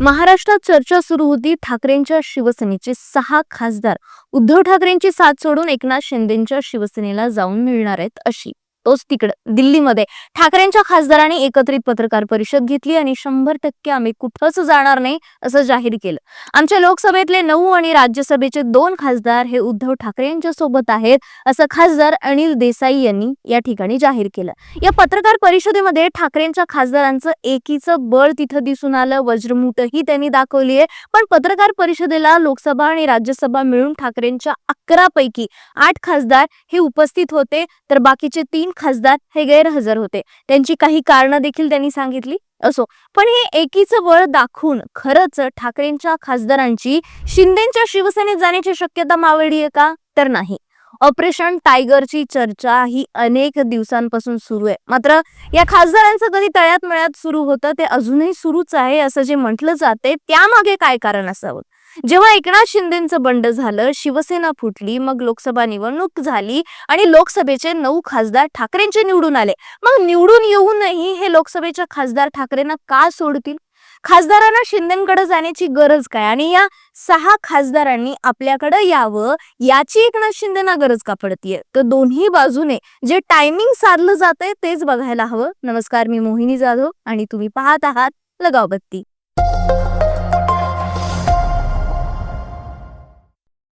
महाराष्ट्रात चर्चा सुरू होती ठाकरेंच्या शिवसेनेचे सहा खासदार. उद्धव ठाकरेंची साथ सोडून एकनाथ शिंदेच्या शिवसेनेला जाऊन मिळणार आहेत अशी. तोच तिकडं. दिल्लीमध्ये ठाकरेंच्या खासदारांनी एकत्रित पत्रकार परिषद घेतली आणि शंभर टक्के आम्ही कुठंच जाणार नाही असं जाहीर केलं. आमच्या लोकसभेतले नऊ आणि राज्यसभेचे दोन खासदार हे उद्धव ठाकरे यांच्या सोबत आहेत असं खासदार अनिल देसाई यांनी या ठिकाणी जाहीर केलं. या पत्रकार परिषदेमध्ये ठाकरेंच्या खासदारांचं एकीचं बळ तिथं दिसून आलं वज्रमुठही त्यांनी दाखवली आहे. पण पत्रकार परिषदेला लोकसभा आणि राज्यसभा मिळून ठाकरेंच्या अकरा पैकी आठ खासदार हे उपस्थित होते तर बाकीचे तीन खासदार हे गैरहजर होते. त्यांची काही कारणं देखील त्यांनी सांगितली असो. पण हे एकीचं बळ दाखवून खरंच ठाकरेंच्या खासदारांची शिंदेच्या शिवसेनेत जाण्याची शक्यता मावळली आहे का? तर नाही. ऑपरेशन टायगरची चर्चा ही अनेक दिवसांपासून सुरू आहे. मात्र या खासदारांचं कधी तळ्यात मळ्यात सुरू होतं ते अजूनही सुरूच आहे असं जे म्हटलं जाते त्यामागे काय कारण असावं? जेव्हा एकनाथ शिंदेचं बंड झालं शिवसेना फुटली मग लोकसभा निवडणूक झाली आणि लोकसभेचे नऊ खासदार ठाकरेंचे निवडून आले. मग निवडून येऊनही हे लोकसभेच्या खासदार ठाकरेंना का सोडतील? खासदारांना शिंदेकडे जाण्याची गरज काय? आणि या सहा खासदारांनी आपल्याकडे यावं याची एकनाथ शिंदेना गरज का पडतीये? तर दोन्ही बाजूने जे टायमिंग साधलं जातंय तेच बघायला हवं. नमस्कार मी मोहिनी जाधव आणि तुम्ही पाहत आहात लगाव बत्ती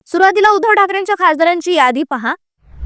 सुरुवातीला उद्धव ठाकरेंच्या खासदारांची यादी पहा.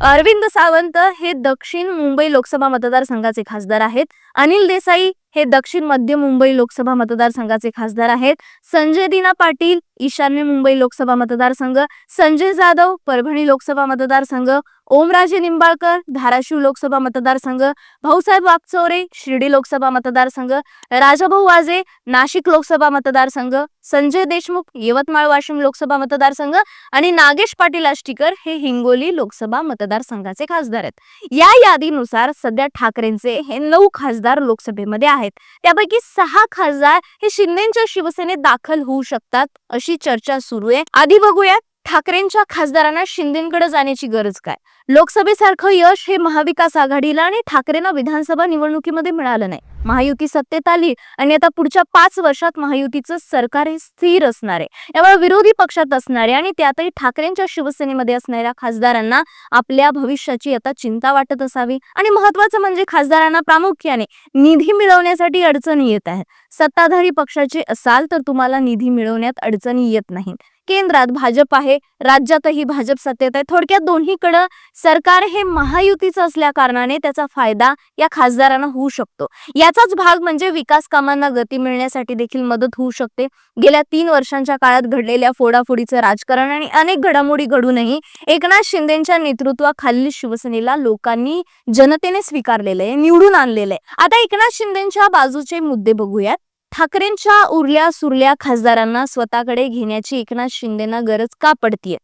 अरविंद सावंत हे दक्षिण मुंबई लोकसभा मतदारसंघाचे खासदार आहेत. अनिल देसाई हे दक्षिण मध्य मुंबई लोकसभा मतदारसंघाचे खासदार आहेत. संजय दिना पाटील ईशान्य मुंबई लोकसभा मतदारसंघ संजय जाधव परभणी लोकसभा मतदारसंघ ओमराजे निंबाळकर धाराशिव लोकसभा मतदारसंघ भाऊसाहेब वागचौरे शिर्डी लोकसभा मतदारसंघ राजाभाऊ वाजे नाशिक लोकसभा मतदारसंघ संजय देशमुख यवतमाळ वाशिम लोकसभा मतदारसंघ आणि नागेश पाटील आष्टीकर हे हिंगोली लोकसभा मतदारसंघाचे खासदार आहेत. या यादीनुसार सध्या ठाकरेंचे हे नऊ खासदार लोकसभेमध्ये आहेत. त्यापैकी सहा खासदार हे शिंदेच्या शिवसेनेत दाखल होऊ शकतात अशी चर्चा सुरू आहे. आधी बघूयात ठाकरेंच्या खासदारांना शिंदेकडे जाण्याची गरज काय? लोकसभेसारखं यश हे महाविकास आघाडीला आणि ठाकरेंना विधानसभा निवडणुकीमध्ये मिळालं नाही. महायुती सत्तेत आली आणि आता पुढच्या पाच वर्षात महायुतीचं सरकार हे स्थिर असणार आहे. यामुळे विरोधी पक्षात असणारे आणि त्यातही ठाकरेंच्या शिवसेनेमध्ये असणाऱ्या खासदारांना आपल्या भविष्याची आता चिंता वाटत असावी आणि महत्वाचं म्हणजे खासदारांना प्रामुख्याने निधी मिळवण्यासाठी अडचणी येत आहेत. सत्ताधारी पक्षाचे असाल तर तुम्हाला निधी मिळवण्यात अडचणी येत नाहीत. केंद्रात भाजप आहे राज्यातही भाजप सत्तेत आहे. थोडक्यात दोन्हीकडं सरकार हे महायुतीचं असल्या कारणाने त्याचा फायदा या खासदारांना होऊ शकतो. याचाच भाग म्हणजे विकास कामांना गती मिळण्यासाठी देखील मदत होऊ शकते. गेल्या तीन वर्षांच्या काळात घडलेल्या फोडाफोडीचं राजकारण आणि अनेक घडामोडी घडूनही एकनाथ शिंदेच्या नेतृत्वाखालील शिवसेनेला लोकांनी जनतेने स्वीकारलेलं आहे निवडून आणलेलं आहे. आता एकनाथ शिंदेच्या बाजूचे मुद्दे बघूयात. ठाकरेंच्या उरल्या सुरल्या खासदारांना स्वतःकडे घेण्याची एकनाथ शिंदेना गरज का पडतीये?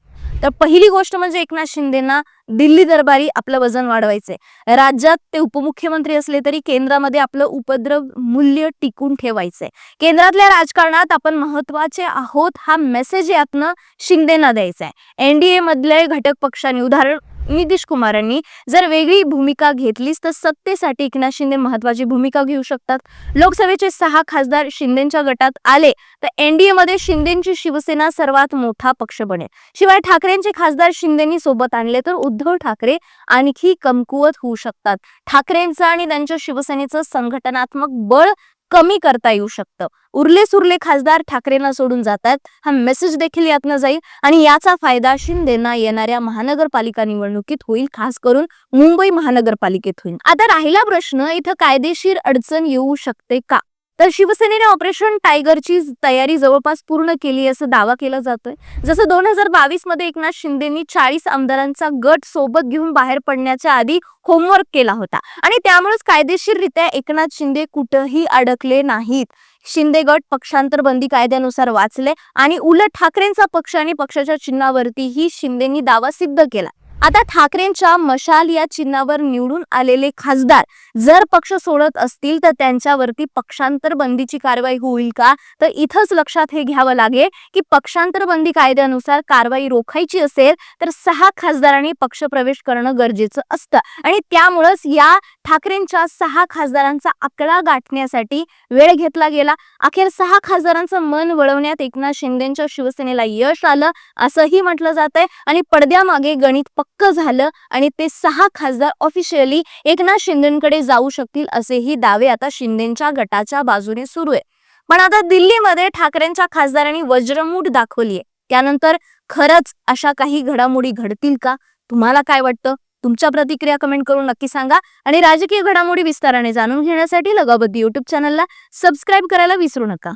तर पहिली गोष्ट म्हणजे एकनाथ शिंदेना दिल्ली दरबारी आपलं वजन वाढवायचंय. राज्यात ते उपमुख्यमंत्री असले तरी केंद्रामध्ये आपलं उपद्रव मूल्य टिकून ठेवायचंय. केंद्रातल्या राजकारणात आपण महत्त्वाचे आहोत हा मेसेज यातनं शिंदेना द्यायचा आहे एनडीए मधले घटक पक्षांनी उदाहरण नितीश कुमारांनी जर वेगळी भूमिका घेतलीच तर सत्तेसाठी एकनाथ शिंदे महत्वाची भूमिका घेऊ शकतात. लोकसभेचे सहा खासदार शिंदेच्या गटात आले तर एनडीए मध्ये शिंदेची शिवसेना सर्वात मोठा पक्ष बनेल. शिवाय ठाकरेंचे खासदार शिंदेनी सोबत आणले तर उद्धव ठाकरे आणखी कमकुवत होऊ शकतात. ठाकरेंचं आणि त्यांच्या शिवसेनेचं संघटनात्मक बळ कमी करता येऊ शकतं. उरले सुरले खासदार ठाकरेंना सोडून जातात. हा मेसेज देखील यातनं जाईल. आणि याचा फायदा शिंदेना येणाऱ्या महानगरपालिका निवडणुकीत होईल खास करून मुंबई महानगरपालिकेत होईल. आता राहिला प्रश्न इथं कायदेशीर अडचण येऊ शकते का? तर शिवसेनेने ऑपरेशन टायगरची तयारी जवळपास पूर्ण केली असं दावा केला जातोय. जसं दोन हजार बावीसमध्ये एकनाथ शिंदेनी चाळीस आमदारांचा गट सोबत घेऊन बाहेर पडण्याच्या आधी होमवर्क केला होता. आणि त्यामुळेच कायदेशीररित्या एकनाथ शिंदे कुठंही अडकले नाहीत. शिंदे गट पक्षांतर बंदी कायद्यानुसार वाचले आणि उलट ठाकरेंचा पक्ष आणि पक्षाच्या चिन्हावरतीही शिंदेनी दावा सिद्ध केला. आता ठाकरेंच्या मशाल या चिन्हावर निवडून आलेले खासदार जर पक्ष सोडत असतील तर त्यांच्यावरती पक्षांतर बंदीची कारवाई होईल का? तर इथंच लक्षात हे घ्यावं लागेल की पक्षांतर बंदी कायद्यानुसार कारवाई रोखायची असेल तर सहा खासदारांनी पक्षप्रवेश करणं गरजेचं असतं. आणि त्यामुळंच या ठाकरेंच्या सहा खासदारांचा आकडा गाठण्यासाठी वेळ घेतला गेला. अखेर सहा खासदारांचं मन वळवण्यात एकनाथ शिंदेच्या शिवसेनेला यश आलं असंही म्हटलं जात आहे आणि पडद्यामागे गणित पक्क झालं आणि ते सहा खासदार ऑफिशियली एकनाथ शिंदेकडे जाऊ शकतील असेही दावे आता शिंदेच्या गटाच्या बाजूने सुरू आहे. पण आता दिल्लीमध्ये ठाकरेंच्या खासदारांनी वज्रमूठ दाखवलीये. त्यानंतर खरंच अशा काही घडामोडी घडतील का? तुम्हाला काय वाटतं? तुमच्या प्रतिक्रिया कमेंट करून नक्की सांगा आणि राजकीय घडामोडी विस्ताराने जाणून घेण्यासाठी लगाबद्दी युट्यूब चॅनलला सबस्क्राईब करायला विसरू नका.